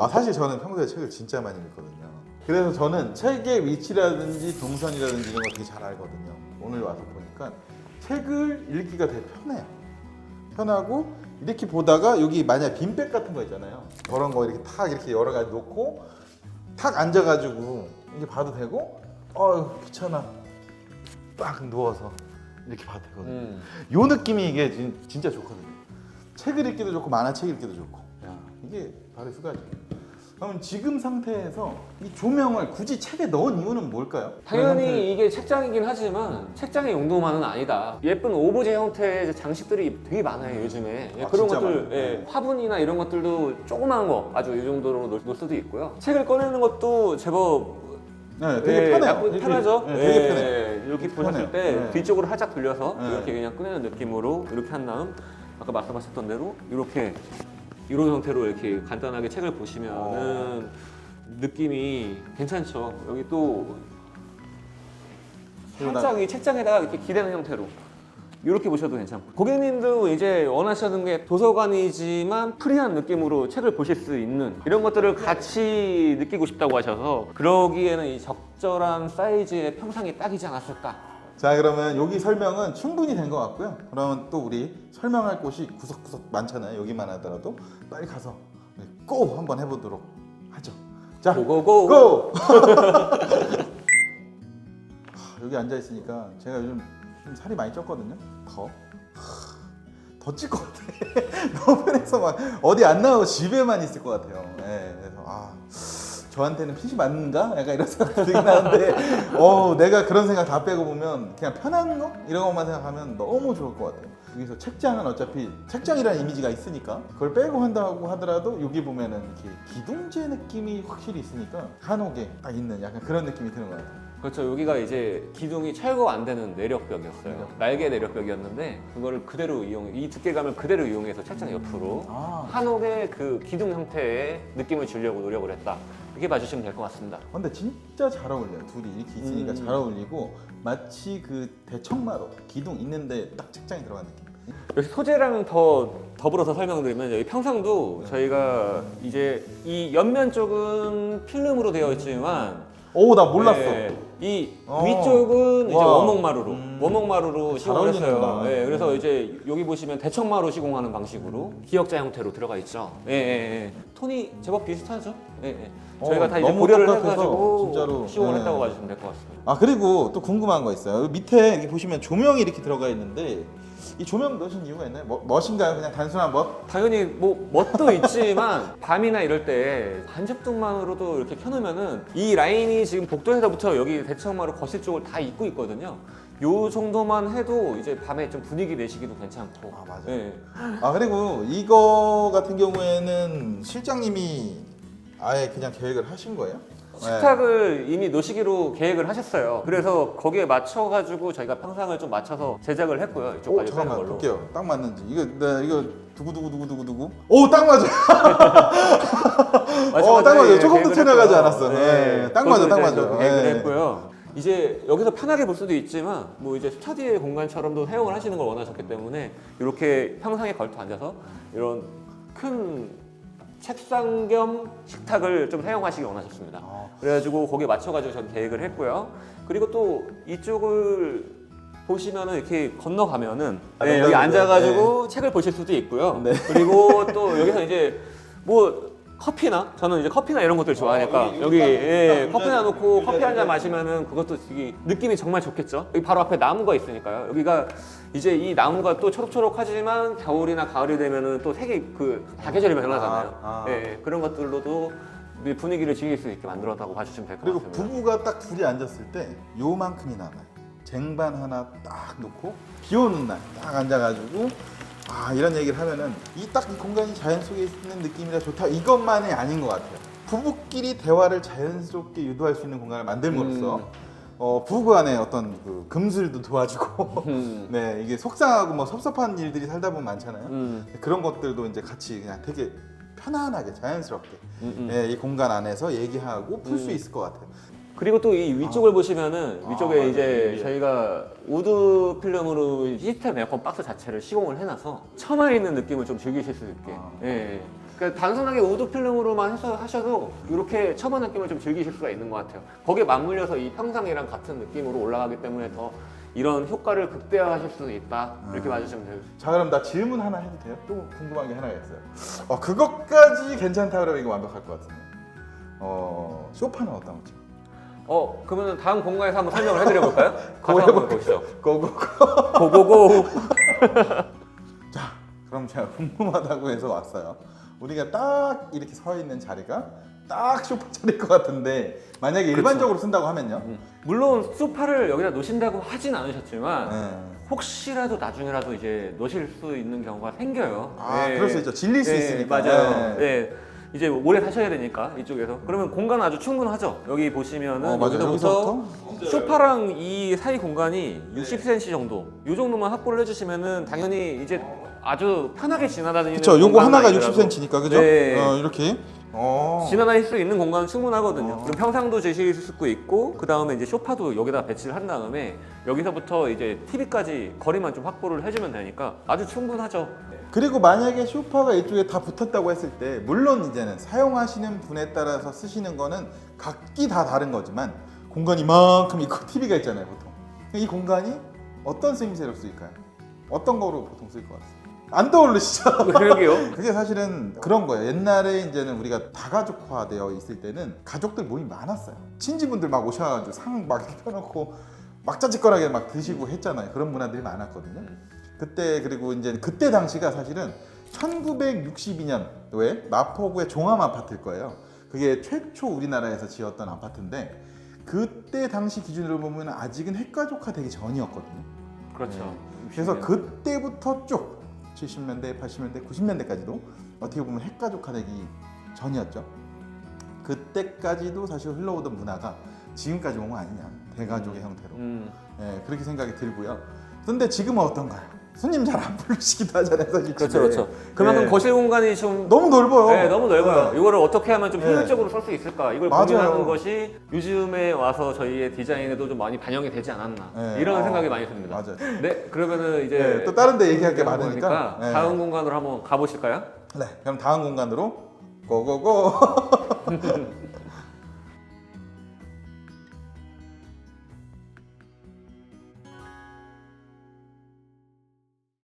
아 사실 저는 평소에 책을 진짜 많이 읽거든요. 그래서 저는 책의 위치라든지 동선이라든지 이런 거 되게 잘 알거든요. 오늘 와서 보니까 책을 읽기가 되게 편해요. 편하고 이렇게 보다가 여기 만약 빈백 같은 거 있잖아요. 그런 거 이렇게 탁 이렇게 여러 가지 놓고 탁 앉아가지고 이렇게 봐도 되고 어 귀찮아 딱 누워서 이렇게 봐도 되거든요. 음. 요 느낌이 이게 진- 진짜 좋거든요. 책을 읽기도 좋고 만화책 읽기도 좋고. 야, 이게 바로 두 가지. 그러면 지금 상태에서 이 조명을 굳이 책에 넣은 이유는 뭘까요? 그런 당연히 이게 책장이긴 하지만 책장의 용도만은 아니다. 예쁜 오브제 형태의 장식들이 되게 많아요 요즘에. 예, 아, 그런 진짜 것들, 많아요. 예, 네. 화분이나 이런 것들도 조그만 거 아주 이 정도로 놓을, 놓을 수도 있고요. 책을 꺼내는 것도 제법 네, 되게 예, 편해요. 약간 이렇게- 편하죠. 네, 되게 예, 편해요. 이렇게 보셨을 편해요. 때 네. 뒤쪽으로 살짝 돌려서 네. 이렇게 그냥 꺼내는 느낌으로 이렇게 한 다음 아까 말씀하셨던 대로 이렇게 이런 형태로 이렇게 간단하게 책을 보시면은 어. 느낌이 괜찮죠. 여기 또 그리고 살짝 이 책장에다가 이렇게 기대는 형태로 이렇게 보셔도 괜찮고 고객님도 이제 원하시는 게 도서관이지만 프리한 느낌으로 책을 보실 수 있는 이런 것들을 같이 느끼고 싶다고 하셔서 그러기에는 이 적절한 사이즈의 평상이 딱이지 않았을까 자 그러면 여기 설명은 충분히 된 것 같고요. 그러면 또 우리 설명할 곳이 구석구석 많잖아요. 여기만 하더라도 빨리 가서 고 한번 해보도록 하죠. 자 고고고 고! 하, 여기 앉아 있으니까 제가 요즘 좀 살이 많이 쪘거든요. 더. 하, 더찔 것 같아. 너무 편해서 막 어디 안 나가고 집에만 있을 것 같아요. 네, 그래서 아 저한테는 핏이 맞는가? 약간 이런 생각 들긴 하는데 어 내가 그런 생각 다 빼고 보면 그냥 편한 거 이런 것만 생각하면 너무 좋을 것 같아요. 여기서 책장은 어차피 책장이라는 이미지가 있으니까 그걸 빼고 한다고 하더라도 여기 보면은 이렇게 기둥제 느낌이 확실히 있으니까 한옥에 딱 있는 약간 그런 느낌이 드는 것 같아요. 그렇죠 여기가 이제 기둥이 철거 안 되는 내력벽이었어요 내력. 날개 내력벽이었는데 그거를 그대로 이용 이 두께감을 그대로 이용해서 책장 옆으로 아 한옥의 그 기둥 형태의 느낌을 주려고 노력을 했다 이렇게 봐주시면 될 것 같습니다 근데 진짜 잘 어울려요. 둘이 이렇게 있으니까 음. 잘 어울리고 마치 그 대청마루 기둥 있는데 딱 책장이 들어간 느낌. 여기 소재랑 더 더불어서 설명드리면 여기 평상도 저희가 이제 이 옆면 쪽은 필름으로 되어 있지만 오 나 몰랐어. 네, 이 어. 위쪽은 이제 와. 원목마루로 음. 원목마루로 잘 시공을 했어요. 어울리는구나. 네, 그래서 이제 여기 보시면 대청마루 시공하는 방식으로 기역자 형태로 들어가 있죠. 예, 예, 예. 톤이 제법 비슷하죠. 예, 예. 저희가 어, 다 이제 너무 고려를 똑같아서 해가지고 진짜로, 시공을 네. 했다고 봐주시면 될 것 같습니다. 아 그리고 또 궁금한 거 있어요. 여기 밑에 이렇게 보시면 조명이 이렇게 들어가 있는데 이 조명 넣으신 이유가 있나요? 멋, 멋인가요? 그냥 단순한 멋? 당연히 뭐 멋도 있지만 밤이나 이럴 때 간접등만으로도 이렇게 켜놓으면은 이 라인이 지금 복도에서부터 여기 대청마루 거실 쪽을 다 입고 있거든요. 요 정도만 해도 이제 밤에 좀 분위기 내시기도 괜찮고. 아, 맞아요. 예. 아 그리고 이거 같은 경우에는 실장님이 아예 그냥 계획을 하신 거예요? 네. 식탁을 이미 놓으시기로 계획을 하셨어요. 그래서 거기에 맞춰가지고 저희가 평상을 좀 맞춰서 제작을 했고요. 오 이쪽까지 빼는 잠깐만. 볼게요. 딱 맞는지 이거 네, 이거 두구 두구 두구 두구 두구. 오딱 맞아. 어, 딱 맞아요. 조금 더 튀어나가지 않았어. 네, 딱 맞아, 딱 맞아. 계획을 네. 했고요. 이제 여기서 편하게 볼 수도 있지만 뭐 이제 스터디의 공간처럼도 사용을 하시는 걸 원하셨기 때문에 이렇게 평상에 걸터 앉아서 이런 큰 책상 겸 식탁을 좀 사용하시기 원하셨습니다. 아, 그래가지고 거기에 맞춰가지고 전 계획을 했고요. 그리고 또 이쪽을 보시면은 이렇게 건너가면은 아, 네. 여기 앉아가지고 책을 보실 수도 있고요. 네. 그리고 또 여기서 이제 뭐 커피나 저는 이제 커피나 이런 것들 좋아하니까 어, 여기- 여기, 예, 의자- 커피나 놓고 커피 한 잔 마시면은 그것도 되게 느낌이 정말 좋겠죠. 여기 바로 앞에 나무가 있으니까요. 여기가 이제 이 나무가 또 초록초록하지만 겨울이나 가을이 되면은 또 색이 그 사계절이 변하잖아요. 아, 아. 예, 예, 그런 것들로도 이 분위기를 즐길 수 있게 만들었다고 봐주시면 될 것 그리고 같습니다. 부부가 딱 둘이 앉았을 때 요만큼이 남아요. 쟁반 하나 딱 놓고 비 오는 날 딱 앉아가지고 아 이런 얘기를 하면은 이 딱 이 공간이 자연 속에 있는 느낌이라 좋다 이것만이 아닌 것 같아요. 부부끼리 대화를 자연스럽게 유도할 수 있는 공간을 만들므로써 음. 어, 부부 간의 어떤 그 금슬도 도와주고 음. 네 이게 속상하고 뭐 섭섭한 일들이 살다 보면 많잖아요. 음, 그런 것들도 이제 같이 그냥 되게 편안하게 자연스럽게 음, 음. 네, 이 공간 안에서 얘기하고 풀수 음. 있을 것 같아요. 그리고 또 이 위쪽을 보시면은 아, 위쪽에 맞아요. 이제 위에. 저희가 우드 필름으로 시스템 에어컨 박스 자체를 시공을 해놔서 처마에 있는 느낌을 좀 즐기실 수 있게. 아. 예. 그러니까 단순하게 우드 필름으로만 해서 하셔도 이렇게 처마 느낌을 좀 즐기실 수가 있는 것 같아요. 거기에 맞물려서 이 평상이랑 같은 느낌으로 올라가기 때문에 더 이런 효과를 극대화하실 수는 있다. 이렇게 음. 봐주시면 돼요. 자 그럼 나 질문 하나 해도 돼요? 또 궁금한 게 하나가 있어요. 어 그것까지 괜찮다 그러면 이거 완벽할 것 같은데. 어 쇼파는 어떤 거죠? 어, 그러면 다음 공간에서 한번 설명을 해드려 볼까요? 가서 그거 한번 보시죠. 고고. 고고고. 자 그럼 제가 궁금하다고 해서 왔어요. 우리가 딱 이렇게 서 있는 자리가 딱 쇼파 자리일 것 같은데 만약에 일반적으로 쓴다고 하면요. 음. 물론 소파를 여기다 놓으신다고 하진 않으셨지만 네. 혹시라도 나중에라도 이제 놓으실 수 있는 경우가 생겨요. 아 네. 그럴 수 있죠. 질릴 수 네, 있으니까. 맞아요. 네. 네. 이제 오래 사셔야 되니까 이쪽에서. 그러면 공간 아주 충분하죠. 여기 보시면은 어, 맞아요. 여기서부터 소파랑 이 사이 공간이 60cm 정도. 이 정도만 확보를 해주시면은 당연히 이제 아주 편하게 지나다니는. 그쵸. 요거 공간은 하나가 아니더라도 60cm니까 그죠? 네. 어, 이렇게. 어. 지나다닐 수 있는 공간은 충분하거든요. 어. 그럼 평상도 제시일 수 있고 그 다음에 이제 소파도 여기다 배치를 한 다음에 여기서부터 이제 TV까지 거리만 좀 확보를 해주면 되니까 아주 충분하죠. 그리고 만약에 쇼파가 이쪽에 다 붙었다고 했을 때 물론 이제는 사용하시는 분에 따라서 쓰시는 거는 각기 다 다른 거지만 공간이 이만큼 있고 TV가 있잖아요 보통 이 공간이 어떤 쓰임새로 쓰일까요? 어떤 거로 보통 쓸 것 같아요? 안 떠오르시죠? 그러게요. 그게 사실은 그런 거예요. 옛날에 이제는 우리가 다가족화되어 있을 때는 가족들 모임이 많았어요. 친지분들 막 오셔가지고 상 막 펴놓고 막자지껄하게 막 드시고 했잖아요. 그런 문화들이 많았거든요. 그때 그리고 이제 그때 당시가 사실은 1962년도에 마포구의 종암 아파트일 거예요. 그게 최초 우리나라에서 지었던 아파트인데 그때 당시 기준으로 보면 아직은 핵가족화 되기 전이었거든요. 그렇죠. 그래서 그때부터 쭉 70년대, 80년대, 90년대까지도 어떻게 보면 핵가족화 되기 전이었죠. 그때까지도 사실 흘러오던 문화가 지금까지 온 거 아니냐 대가족의 형태로 음, 예, 그렇게 생각이 들고요. 근데 지금은 어떤가요? 손님 잘 안 부르시기도 하잖아요, 사실. 그렇죠, 집에. 그렇죠. 그만큼 예. 거실 공간이 좀 너무 넓어요. 네, 너무 넓어요. 네. 이거를 어떻게 하면 좀 네. 효율적으로 쓸 수 있을까? 이걸 맞아요. 고민하는 것이 요즘에 와서 저희의 디자인에도 좀 많이 반영이 되지 않았나 네. 이런 어, 생각이 많이 듭니다. 맞아요. 네, 그러면은 이제 네, 또 다른 데 얘기할 게 많으니까. 네. 다음 공간으로 한번 가보실까요? 네, 그럼 다음 공간으로 고고고.